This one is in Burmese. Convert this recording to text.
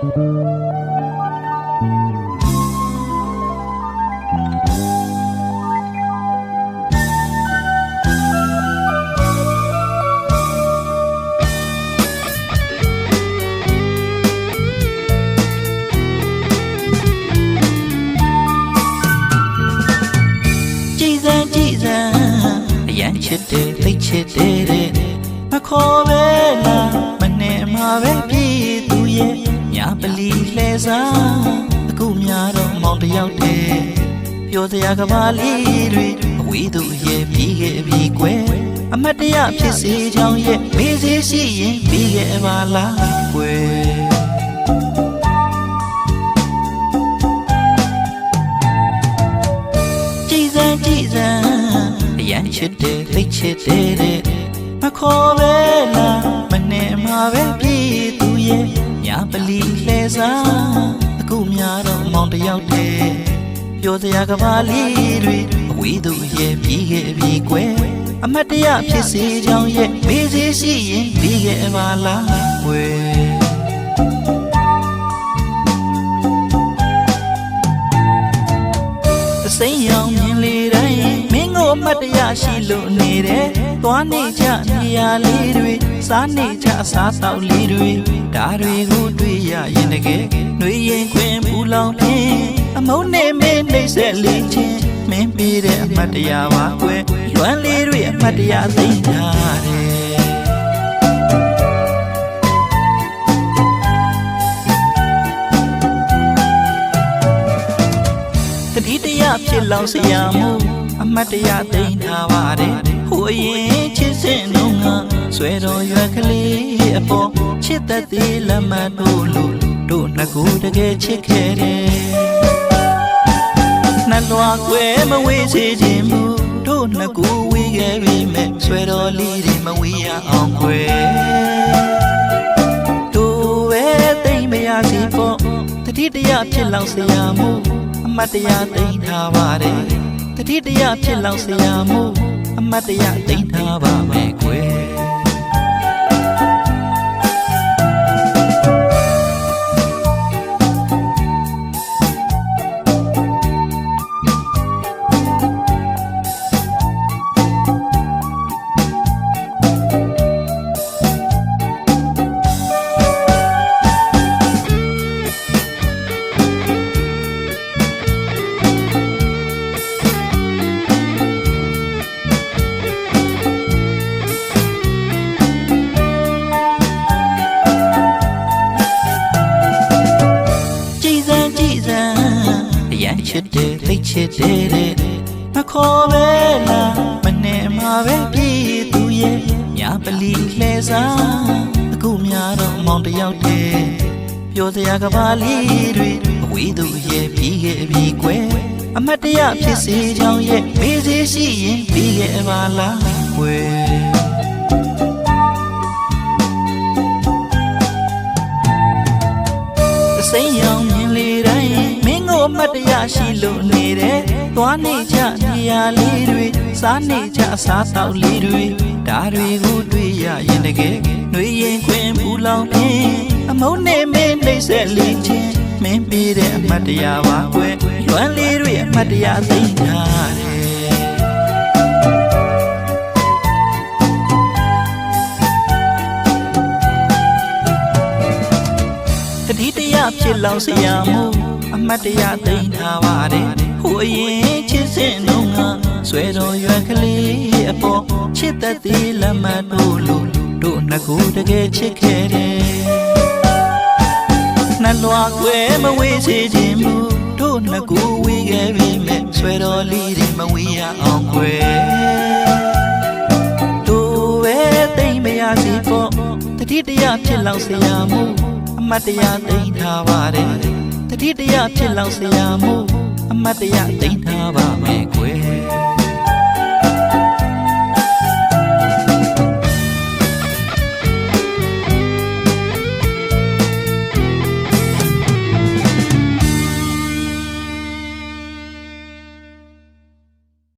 ချစ်တယ်သိချစ်တယ်တဲ့မခေါ်ပဲလားမနဲ့မှာပဲပြေးသူရဲ့ညာပလီလှဲ စားအခုများတော့မောင်တယောက်တည်းပြောစရာကဘာလေးတွေအဝေးသူရဲ့ပြီးခဲ့ပြီကွယ်အမတ်တရဖြစ်စေချောင်းရဲ့မေးစေရှိရင်ပြီးခဲ့ပါလားကွယ်ကြည်စံကြည်စံအရန်ချစ်တယ်သိချစ်တယ်တဲ့မခေါ်ပဲလားမနဲ့မှာပဲပြေးသူရဲ့ညာပလီလှဲစား အခုများတော့မောင်တယောက်တည်းပြောစရာကဘာလေးတွေအဝေးသူရဲ့ပြီးခဲ့ပြီကွယ်အမတ်တရဖြစ်စေချောင်းရဲ့မေးစေရှိရင်ပြီးခဲ့ပါလားကွယ်အစိမ်းရောင်မြင်လေတိုင်းမင်းကိုအမှတ်တရရှိလို့နေတယ်။သွားနေကြနေရလေးတွေစားနေကြအစားတောက်လေးတွေ ဒါတွေကိုတွေ့ရရင်တကယ်နှွေရင်ခွင်ပူလောင်ဖြင်းအမုန်းနဲ့မင်းနှိမ့်ဆက်လေးချင်းမင်းပြတဲ့အမှတ်တရပါကွယ်ရွမ်းလေးတွေအမှတ်တရသိမ့်ထားတယ်တတိတရဖြစ်လောင်စရာမှုအမတ်တရသိမ့်ထားပါတယ်ဟိုအရင်ချစ်စင်တော့ငါဆွဲတော်ရွက်ကလေး အပေါ်ချစ်သက်သေးလက်မတို့လို့တို့နှစ်ခုတကယ်ချစ်ခဲ့တယ်နှလွားကွယ်မဝေးစေခြင်းမူတို့နှစ်ခုဝေးခဲ့ပြီမဲ့ဆွဲတော်လေးတွေမဝေးရအောင်ကွယ်တို့ပဲသိမ့်မရစီပေါ့တတိတရဖြစ်လောက်စရာမှုအမတ်တရားသိမ့်ထားပါတယ်တတိတရဖြစ်လောက်စရာမှုအမတ်တရားသိမ့်ထားပါမယ် ချစ်တယ်သိချစ်တယ်တဲ့မခေါ်ပဲလားမနဲ့မှာပဲပြေးသူရဲ့ညာပလီလှဲစားအခုများတော့မောင်တယောက်တည်းပြောစရာကဘာလေးတွေအဝေးသူရဲ့ပြီးခဲ့ပြီကွယ်အမတ်တရဖြစ်စေချောင်းရဲ့မေးစေရှိရင်ပြီးခဲ့ပါလားကွယ်အစိမ်းရောင်မြင်လေတိုင်း မင်းကိုအမှတ်တရရှိလို့နေတယ်။သွားနေကြနေရလေးတွေစားနေကြအစားတောက်လေးတွေဒါတွေကိုတွေ့ရရင်တကယ်နှွေရင်ခွင်ပူလောင်ဖြင်းအမုန်းနဲ့မင်းနှိမ့်ဆက်လေးချင်းမင်းပြတဲ့အမှတ်တရပါကွယ်ရွမ်းလေးတွေအမှတ်တရသိမ့်ထားတယ်တတိတရဖြစ်လောင်စရာမှု အမတ်တရသိမ့်ထားပါတယ်ဟိုအရင်ချစ်စင်တော့ငါဆွဲတော်ရွက်ကလေးအပေါ်ချစ်သက်သေးလက်မတို့လို့တို့နှစ်ခုတကယ်ချစ်ခဲ့တယ်နှလွားကွယ်မဝေးစေခြင်းမူတို့နှစ်ခုဝေးခဲ့ပြီမဲ့ဆွဲတော်လေးတွေမဝေးရအောင်ကွယ်တို့ပဲသိမ့်မရစီပေါ့တတိတရဖြစ်လောက်စရာမှုအမတ်တရားသိမ့်ထားပါတယ် တတိတရဖြစ်လောက်စရာမှုအမတ်တရားသိမ့်ထားပါမယ်ကွယ်